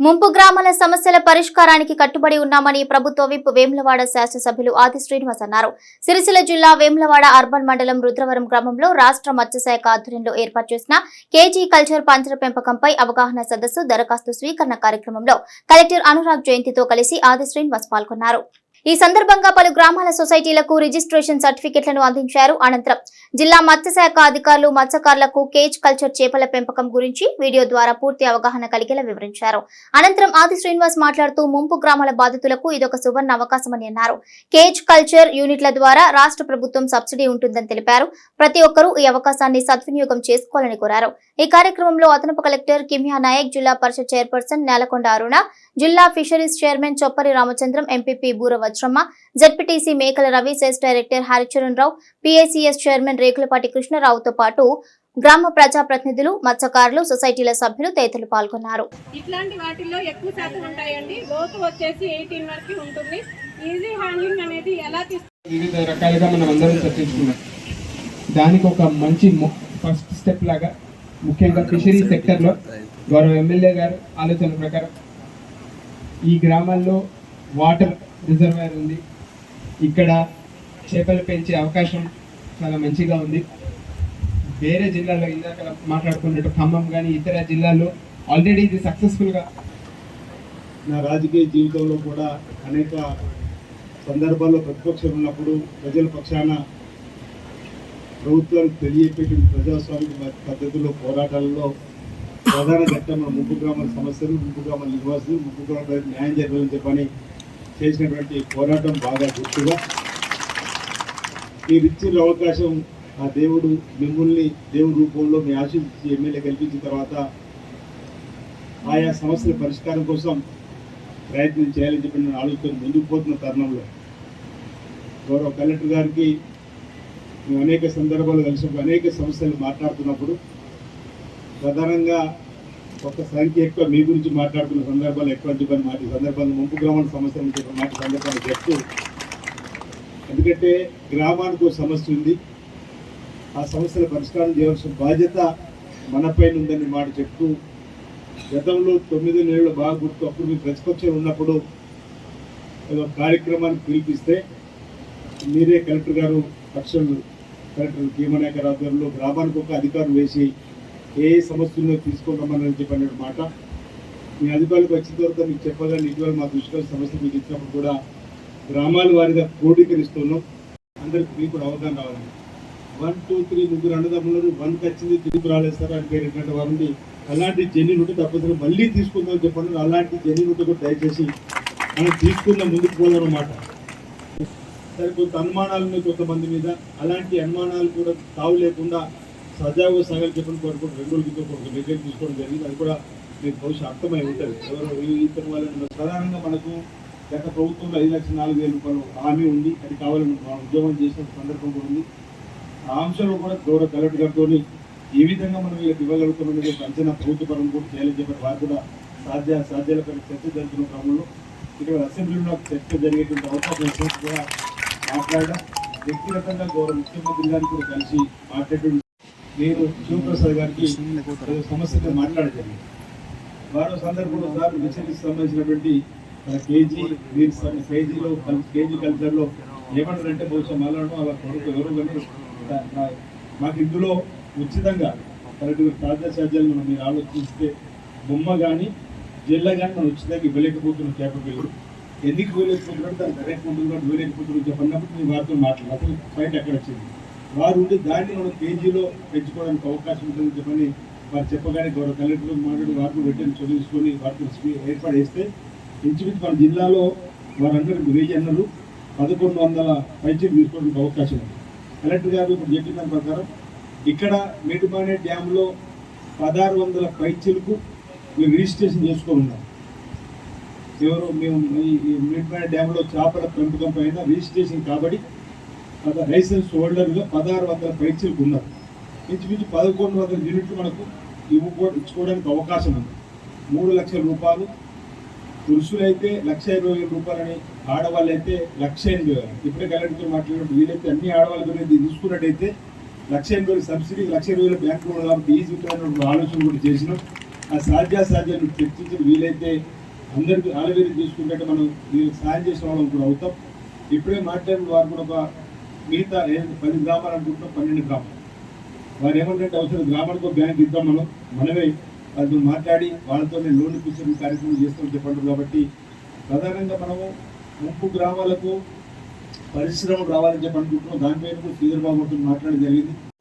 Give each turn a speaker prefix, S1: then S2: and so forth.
S1: ముంపు గ్రామాల సమస్యల పరిష్కారానికి కట్టుబడి ఉన్నామని ప్రభుత్వ విప్ వేములవాడ శాసనసభ్యులు ఆది శ్రీనివాస్ అన్నారు. సిరిసిల్ల జిల్లా వేములవాడ అర్బన్ మండలం రుద్రవరం గ్రామంలో రాష్ట్ర మత్స్యశాఖ ఆధ్వర్యంలో ఏర్పాటు చేసిన కేజీ కల్చర్ పంచర పెంపకంపై అవగాహన సదస్సు దరఖాస్తు స్వీకరణ కార్యక్రమంలో కలెక్టర్ అనురాగ్ జయంతితో కలిసి ఆది శ్రీనివాస్ పాల్గొన్నారు. ఈ సందర్భంగా పలు గ్రామాల సొసైటీలకు రిజిస్ట్రేషన్ సర్టిఫికెట్లను అందించారు. అనంతరం జిల్లా మత్స్యశాఖ అధికారులు మత్స్యకారులకు కేజ్ కల్చర్ చేపల పెంపకం గురించి వీడియో ద్వారా పూర్తి అవగాహన కలిగేలా వివరించారు. అనంతరం ఆది శ్రీనివాస్ మాట్లాడుతూ ముంపు గ్రామాల బాధితులకు ఇదొక సువర్ణ అవకాశమని అన్నారు. కేజ్ కల్చర్ యూనిట్ల ద్వారా రాష్ట్ర ప్రభుత్వం సబ్సిడీ ఉంటుందని తెలిపారు. ప్రతి ఒక్కరూ ఈ అవకాశాన్ని సద్వినియోగం చేసుకోవాలని కోరారు. ఈ కార్యక్రమంలో అదనపు కలెక్టర్ కిమ్యా నాయక్ జిల్లా పరిషత్ చైర్పర్సన్ నేలకొండ అరుణ జిల్లా fisheries chairman Choppari Ramachandram MPP Burava Vajramma ZPTC Mekala Ravi cess director Haricharan Rao PACS chairman Rekulapati కృష్ణరావుతో పాటు గ్రామ ప్రజాప్రతినిధులు మత్స్యకారులు సొసైటీల సభ్యులు తదితరులు పాల్గొన్నారు.
S2: ఇట్లాంటి వాటిల్లో ఎక్కువ శాతం ఉంటాయండి. లోతు వచ్చేసి ఎయిటీన్ వరకు ఉంటుంది. ఈజీ హ్యాండ్లింగ్ అనేది ఎలా
S3: వివిధ రకాలుగా మనం అందరం చర్చించుకున్నాం. దానికి ఒక మంచి ఫస్ట్ స్టెప్ లాగా ముఖ్యంగా ఫిషరీ సెక్టర్లో గౌరవ ఎమ్మెల్యే గారు ఆలోచన ప్రకారం ఈ గ్రామాల్లో వాటర్ రిజర్వాయర్ ఉంది. ఇక్కడ చేపలు పెంచే అవకాశం చాలా మంచిగా ఉంది. వేరే జిల్లాలో ఇందాక మాట్లాడుకున్నట్టు ఖమ్మం కానీ ఇతర జిల్లాల్లో ఆల్రెడీ ఇది సక్సెస్ఫుల్గా
S4: నా రాజకీయ జీవితంలో కూడా అనేక సందర్భాల్లో ప్రతిపక్షం ఉన్నప్పుడు ప్రజల పక్షాన ప్రభుత్వానికి తెలియపెట్టిన ప్రజాస్వామిక పద్ధతిలో పోరాటాలలో ప్రధాన ఘట్టం మన ముప్పు గ్రామాల సమస్యలు ముప్పు గ్రామాల నివాసులు ముప్పు గ్రామాల న్యాయం జరగాలని చెప్పని చేసినటువంటి పోరాటం బాగా గుర్తుగా మీరు ఇచ్చిన అవకాశం ఆ దేవుడు మిమ్మల్ని దేవుడి రూపంలో మీ ఆశీర్వదించి ఎమ్మెల్యే కల్పించిన తర్వాత ఆయా సమస్యల పరిష్కారం కోసం ప్రయత్నం చేయాలని చెప్పి నేను ఆలోచన ముందుకు పోతున్న తరుణంలో. గౌరవ కలెక్టర్ గారికి మేము అనేక సందర్భాలు కలిసినప్పుడు అనేక సమస్యలు మాట్లాడుతున్నప్పుడు ప్రధానంగా ఒక సంఖ్య ఎక్కువ మీ గురించి మాట్లాడుతున్న సందర్భాలు ఎక్కువ అని చెప్పని మాట సందర్భాలు ముంపు గ్రామాల సమస్య మాటి సందర్భాన్ని సందర్భాలు చెప్తూ ఎందుకంటే గ్రామానికి ఒక సమస్య ఉంది. ఆ సమస్యల పరిష్కారం చేయవలసిన బాధ్యత మనపైన ఉందని మాట చెప్తూ గతంలో తొమ్మిది నెలలు బాగా గుర్తు అప్పుడు మీ ప్రతిపక్షం ఉన్నప్పుడు ఏదో కార్యక్రమాన్ని పిలిపిస్తే మీరే కలెక్టర్ గారు పక్షం కలెక్టర్ భీమనాయకర్ ఆధ్వర్యంలో గ్రామానికి ఒక అధికారం వేసి ఏ ఏ సమస్యల్లో తీసుకుంటామని చెప్పిన మాట. మీ అధికారులకు వచ్చిన తర్వాత మీకు చెప్పగానే ఇటీవల మా దృష్టిలో సమస్య మీకు ఇచ్చినప్పుడు కూడా గ్రామాల వారిగా క్రోడీకరిస్తున్నాం. అందరికి మీకు కూడా అవగాహన రావాలని వన్ టూ త్రీ ముగ్గురు అన్నదమ్ములు వన్కి వచ్చింది తిరిగి రాలేదు సార్ అని పేరు వారిని అలాంటి జర్నీ ఉంటే తప్పదు మళ్ళీ తీసుకుందాం చెప్పండి. అలాంటి జర్నీ ఉంటే కూడా దయచేసి మనం తీసుకుందాం ముందుకు పోదామన్నమాట. సరే కొంత అనుమానాలు ఉన్నాయి కొంతమంది మీద. అలాంటి అనుమానాలు కూడా తావు లేకుండా సజావుగా సాగాలి చెప్పని కోరుకుంటూ రెండు రోజుల క్రితం ఒక నిర్ణయం తీసుకోవడం జరిగింది. అది కూడా మీకు బహుశా అర్థమై ఉంటుంది. ఎవరో ఇతర వాళ్ళని ప్రధానంగా మనకు గత ప్రభుత్వంలో ఐదు లక్షల నాలుగు వేల రూపాయలు హామీ ఉంది. అది కావాలని మనం ఉద్యోగం చేసిన సందర్భం కూడా ఉంది. ఆ అంశంలో కూడా గౌరవ కలెక్టర్ గారితో ఏ విధంగా మనం వీళ్ళకి ఇవ్వగలుగుతామనేది ఒక అంచనా ప్రభుత్వ పరం కూడా చేయాలని చెప్పి వారు కూడా సాధ్య సాధ్యాలపై చర్చ జరుగుతున్న క్రమంలో ఇక్కడ అసెంబ్లీలో చర్చ జరిగేటువంటి అవకాశం కూడా మాట్లాడడం వ్యక్తిగతంగా గౌరవ ముఖ్యమంత్రి గారిని కూడా కలిసి మాట్లాడేటువంటి నేను శివప్రసాద్ గారికి సమస్యతో సమస్యగా వారు సందర్భంలో సార్ విచలికి సంబంధించినటువంటి కేజీ కేజీలో కల్- కేజీ కల్చర్లో ఏమంటారంటే బహుశా మళ్ళీ అలా కొడుకు ఎవరు కానీ మాకు ఇందులో ఉచితంగా కరెక్ట్గా తాజా మనం మీరు ఆలోచిస్తే బొమ్మ కానీ జిల్లా కానీ మనం ఉచితంగా ఇవ్వలేకపోతున్నాం చేపపిల్లలు ఎందుకు ఇవ్వలేకపోతున్నాడు దాని కరెక్ట్ ఉంటుంది కాబట్టి ఇవ్వలేకపోతున్నాం చెప్పన్నప్పుడు నేను వారితో మాట్లాడాలి అసలు బయట ఎక్కడ వచ్చింది? వారు ఉండి దాన్ని మనం కేజీలో పెంచుకోవడానికి అవకాశం ఉంటుందని చెప్పని వారు చెప్పగానే గౌరవ కలెక్టర్ మాట్లాడి వారిని రిటర్న్ చదివించుకొని వారికి ఏర్పాటు చేస్తే ఇంచుమించు మన జిల్లాలో వారందరూ వెయ్యి అన్నారు. పదకొండు వందల పైచీలు తీసుకోవడానికి అవకాశం ఉంది. కలెక్టర్ గారు ఇప్పుడు చెప్పిన దాని ప్రకారం ఇక్కడ మేటుమానే డ్యాంలో పదహారు వందల పైచీలకు మేము రిజిస్ట్రేషన్ చేసుకొని ఎవరు మేము ఈ ఈ మేటుమానే డ్యాంలో చేపల పెంపకం పైన రిజిస్ట్రేషన్ కాబట్టి లైసెన్స్ హోల్డర్లు పదహారు వందల పైచీలకు ఉన్నారు. ఇంచుమించు పదకొండు వందల యూనిట్లు మనకు ఇవ్వకూ ఇచ్చుకోవడానికి అవకాశం ఉంది. మూడు లక్షల రూపాయలు పురుషులైతే లక్ష ఇరవై వేల రూపాయలని ఆడవాళ్ళు అయితే లక్ష ఎనభై వేలు. ఇప్పుడే కలెక్టర్తో మాట్లాడినట్టు వీలైతే అన్ని ఆడవాళ్ళ గురించి తీసుకున్నట్టయితే లక్ష ఎనభై వేలు సబ్సిడీ లక్ష ఇరవై వేల బ్యాంకు రుణం కాబట్టి ఈజీ ఆలోచన కూడా చేసినాం. ఆ సాధ్యాసాధ్యాలు చర్చించి వీలైతే అందరికి ఆలవేలు తీసుకుంటే మనం వీళ్ళకి సాయం చేసిన వాళ్ళం కూడా అవుతాం. ఇప్పుడే మాట్లాడిన వారు కూడా ఒక మిగతా ఏ- పది గ్రామాలు అనుకుంటున్నాం పన్నెండు గ్రామాలు. వారు ఏమంటే అవసరం గ్రామాలతో బ్యాంక్ ఇద్దాం మనం మనమే వాళ్ళతో మాట్లాడి వాళ్ళతో లోన్ ఇప్పించే కార్యక్రమం చేస్తామని చెప్పండి కాబట్టి ప్రధానంగా మనము ముంపు గ్రామాలకు పరిశ్రమలు రావాలని చెప్పి అనుకుంటున్నాం. దానిపైన కూడా శ్రీధర్ మాట్లాడడం జరిగింది.